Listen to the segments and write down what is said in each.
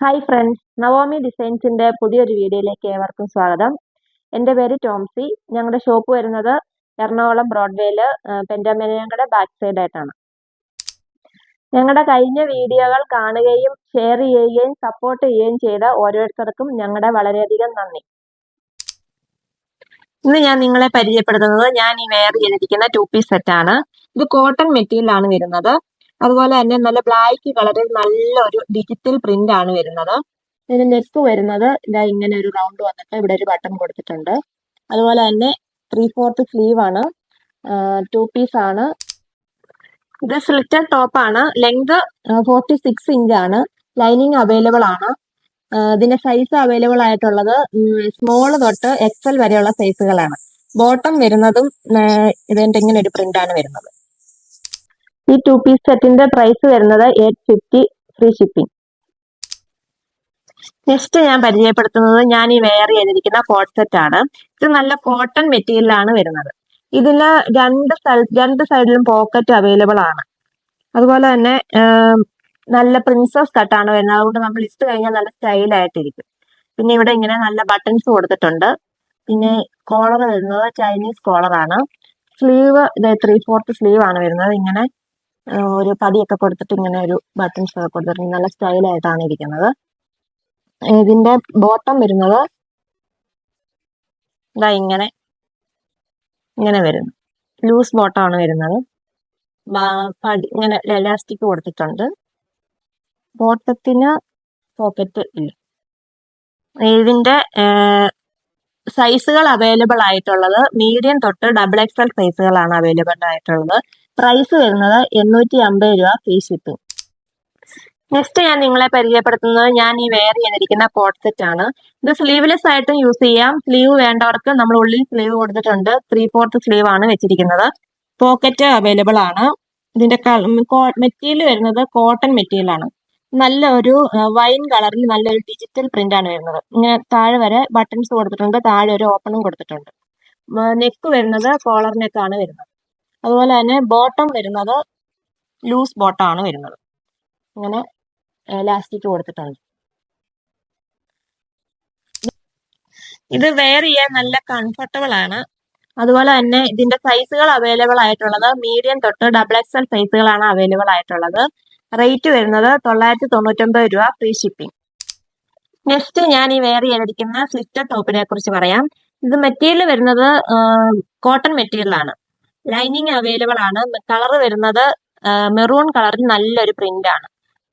Hi friends Naomi ഡിസൈൻസിന്റെ പുതിയൊരു വീഡിയോയിലേക്ക് ഏവർക്കും സ്വാഗതം. എന്റെ പേര് ടോംസി. ഞങ്ങളുടെ ഷോപ്പ് വരുന്നത് എറണാകുളം ബ്രോഡ്വേയിൽ പെന്റാമേനയുടെ ബാക്ക് സൈഡ് ആയിട്ടാണ്. ഞങ്ങളുടെ കഴിഞ്ഞ വീഡിയോകൾ കാണുകയും ഷെയർ ചെയ്യുകയും സപ്പോർട്ട് ചെയ്യുകയും ചെയ്ത ഓരോരുത്തർക്കും ഞങ്ങളുടെ വളരെയധികം നന്ദി. ഇന്ന് ഞാൻ നിങ്ങളെ പരിചയപ്പെടുത്തുന്നത് ഞാൻ ഈ വെയർ ചെയ്തിരിക്കുന്ന ടു പീസ് സെറ്റ് ആണ്. ഇത് കോട്ടൺ മെറ്റീരിയലാണ് വരുന്നത്. അതുപോലെ തന്നെ നല്ല ബ്ലാക്ക് കളറിൽ നല്ല ഒരു ഡിജിറ്റൽ പ്രിന്റ് ആണ് വരുന്നത്. ഇതിന് നെക്ക് വരുന്നത് ഇതാ ഇങ്ങനെ ഒരു റൗണ്ട് വന്നിട്ട് ഇവിടെ ഒരു ബട്ടൺ കൊടുത്തിട്ടുണ്ട്. അതുപോലെ തന്നെ ത്രീ ഫോർത്ത് സ്ലീവ് ആണ്. ടു പീസ് ആണ്. ഇത് സ്ലിറ്റഡ് ടോപ്പ് ആണ്. ലെങ്ത് ഫോർട്ടി സിക്സ് ഇഞ്ച് ആണ്. ലൈനിങ് അവൈലബിൾ ആണ്. ഇതിന്റെ സൈസ് അവൈലബിൾ ആയിട്ടുള്ളത് സ്മോൾ തൊട്ട് എക്സൽ വരെയുള്ള സൈസുകളാണ് ബോട്ടം വരുന്നതും ഇതിന്റെ ഇങ്ങനെ ഒരു പ്രിന്റ് ആണ് വരുന്നത്. ഈ ടു പീസ് സെറ്റിന്റെ പ്രൈസ് വരുന്നത് eight fifty free shipping next ഞാൻ പരിചയപ്പെടുത്തുന്നത് ഞാൻ ഈ വെയർ ചെയ്തിരിക്കുന്ന കോട്ട് സെറ്റ് ആണ്. ഇത് നല്ല കോട്ടൺ മെറ്റീരിയലാണ് വരുന്നത്. ഇതിന് രണ്ട് രണ്ട് സൈഡിലും പോക്കറ്റ് അവൈലബിൾ ആണ്. അതുപോലെ തന്നെ നല്ല പ്രിൻസസ് കട്ടാണ് വരുന്നത്. അതുകൊണ്ട് നമ്മൾ ഇട്ട് കഴിഞ്ഞാൽ നല്ല സ്റ്റൈലായിട്ടിരിക്കും പിന്നെ ഇവിടെ ഇങ്ങനെ നല്ല ബട്ടൺസ് കൊടുത്തിട്ടുണ്ട്. പിന്നെ കോളർ വരുന്നത് ചൈനീസ് കോളറാണ് സ്ലീവ് ഇത് ത്രീ ഫോർത്ത് സ്ലീവ് ആണ് വരുന്നത്. ഇങ്ങനെ ഒരു പതിയൊക്കെ കൊടുത്തിട്ട് ഇങ്ങനെ ഒരു ബട്ടൺസ് ഒക്കെ കൊടുത്തിട്ട് നല്ല സ്റ്റൈലായിട്ടാണ് ഇരിക്കുന്നത്. ഇതിന്റെ ബോട്ടം വരുന്നത് ഇതാ ഇങ്ങനെ ഇങ്ങനെ വരുന്നു. ലൂസ് ബോട്ടമാണ് വരുന്നത്. പടി ഇങ്ങനെ എലാസ്റ്റിക് കൊടുത്തിട്ടുണ്ട്. ബോട്ടത്തിന് പോക്കറ്റ് ഇല്ല. ഇതിന്റെ സൈസുകൾ അവൈലബിൾ ആയിട്ടുള്ളത് മീഡിയം തൊട്ട് ഡബിൾ എക്സൽ സൈസുകളാണ് അവൈലബിൾ ആയിട്ടുള്ളത്. പ്രൈസ് വരുന്നത് എണ്ണൂറ്റി അമ്പത് രൂപ ഫ്രീ ഷിപ്പിംഗ് നെക്സ്റ്റ് ഞാൻ നിങ്ങളെ പരിചയപ്പെടുത്തുന്നത് ഞാൻ ഈ വെയർ ചെയ്തിരിക്കുന്ന കോട്ട് സെറ്റ് ആണ്. ഇത് സ്ലീവ്ലെസ് ആയിട്ടും യൂസ് ചെയ്യാം. സ്ലീവ് വേണ്ടവർക്ക് നമ്മൾ ഉള്ളിൽ സ്ലീവ് കൊടുത്തിട്ടുണ്ട്. ത്രീ ഫോർത്ത് സ്ലീവ് ആണ് വെച്ചിരിക്കുന്നത്. പോക്കറ്റ് അവൈലബിൾ ആണ്. ഇതിന്റെ മെറ്റീരിയൽ വരുന്നത് കോട്ടൺ മെറ്റീരിയൽ ആണ്. നല്ല ഒരു വൈൻ കളറിൽ നല്ലൊരു ഡിജിറ്റൽ പ്രിന്റ് ആണ് വരുന്നത്. ഇങ്ങനെ താഴെ വരെ ബട്ടൺസ് കൊടുത്തിട്ടുണ്ട്. താഴെ ഒരു ഓപ്പണും കൊടുത്തിട്ടുണ്ട്. നെക്ക് വരുന്നത് കോളർ നെക്ക് ആണ് വരുന്നത്. അതുപോലെ തന്നെ ബോട്ടം വരുന്നത് ലൂസ് ബോട്ടം ആണ് വരുന്നത്. ഇങ്ങനെ ലാസ്റ്റിക്ക് കൊടുത്തിട്ടുണ്ട്. ഇത് വെയർ ചെയ്യാൻ നല്ല കംഫർട്ടബിൾ ആണ്. അതുപോലെ തന്നെ ഇതിന്റെ സൈസുകൾ അവൈലബിൾ ആയിട്ടുള്ളത് മീഡിയം തൊട്ട് ഡബിൾ എക്സ് എൽ സൈസുകളാണ് അവൈലബിൾ ആയിട്ടുള്ളത്. റേറ്റ് വരുന്നത് തൊള്ളായിരത്തി തൊണ്ണൂറ്റൊമ്പത് രൂപ ഫ്രീ ഷിപ്പിംഗ് നെക്സ്റ്റ് ഞാൻ ഈ വെയർ ചെയ്തിരിക്കുന്ന സ്ലിറ്റർ ടോപ്പിനെ കുറിച്ച് പറയാം. ഇത് മെറ്റീരിയൽ വരുന്നത് കോട്ടൺ മെറ്റീരിയൽ ആണ്. ലൈനിങ് അവൈലബിൾ ആണ്. കളർ വരുന്നത് മെറൂൺ കളറിൽ നല്ലൊരു പ്രിന്റ് ആണ്.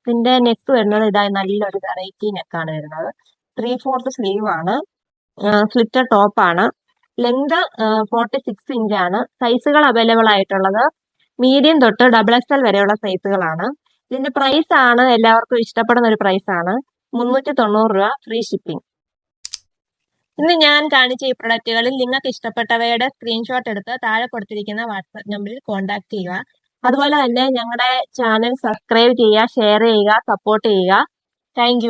ഇതിന്റെ നെക്ക് വരുന്നത് ഇതായി നല്ലൊരു വെറൈറ്റി നെക്കാണ് വരുന്നത്. ത്രീ ഫോർത്ത് സ്ലീവ് ആണ്. സ്ലിറ്റർ ടോപ്പ് ആണ്. ലെങ്ത് ഫോർട്ടി സിക്സ് ഇഞ്ച് ആണ്. സൈസുകൾ അവൈലബിൾ ആയിട്ടുള്ളത് മീഡിയം തൊട്ട് ഡബിൾ എക്സ് എൽ വരെയുള്ള സൈസുകളാണ് ഇതിന്റെ പ്രൈസ് ആണ് എല്ലാവർക്കും ഇഷ്ടപ്പെടുന്ന ഒരു പ്രൈസ് ആണ്. മുന്നൂറ്റി തൊണ്ണൂറ് രൂപ ഫ്രീ ഷിപ്പിംഗ് ഇന്ന് ഞാൻ കാണിച്ച ഈ പ്രൊഡക്റ്റുകളിൽ നിങ്ങൾക്ക് ഇഷ്ടപ്പെട്ടവയുടെ സ്ക്രീൻഷോട്ട് എടുത്ത് താഴെ കൊടുത്തിരിക്കുന്ന വാട്സാപ്പ് നമ്പറിൽ കോൺടാക്ട് ചെയ്യുക. അതുപോലെ തന്നെ ഞങ്ങളുടെ ചാനൽ സബ്സ്ക്രൈബ് ചെയ്യുക ഷെയർ ചെയ്യുക സപ്പോർട്ട് ചെയ്യുക. താങ്ക്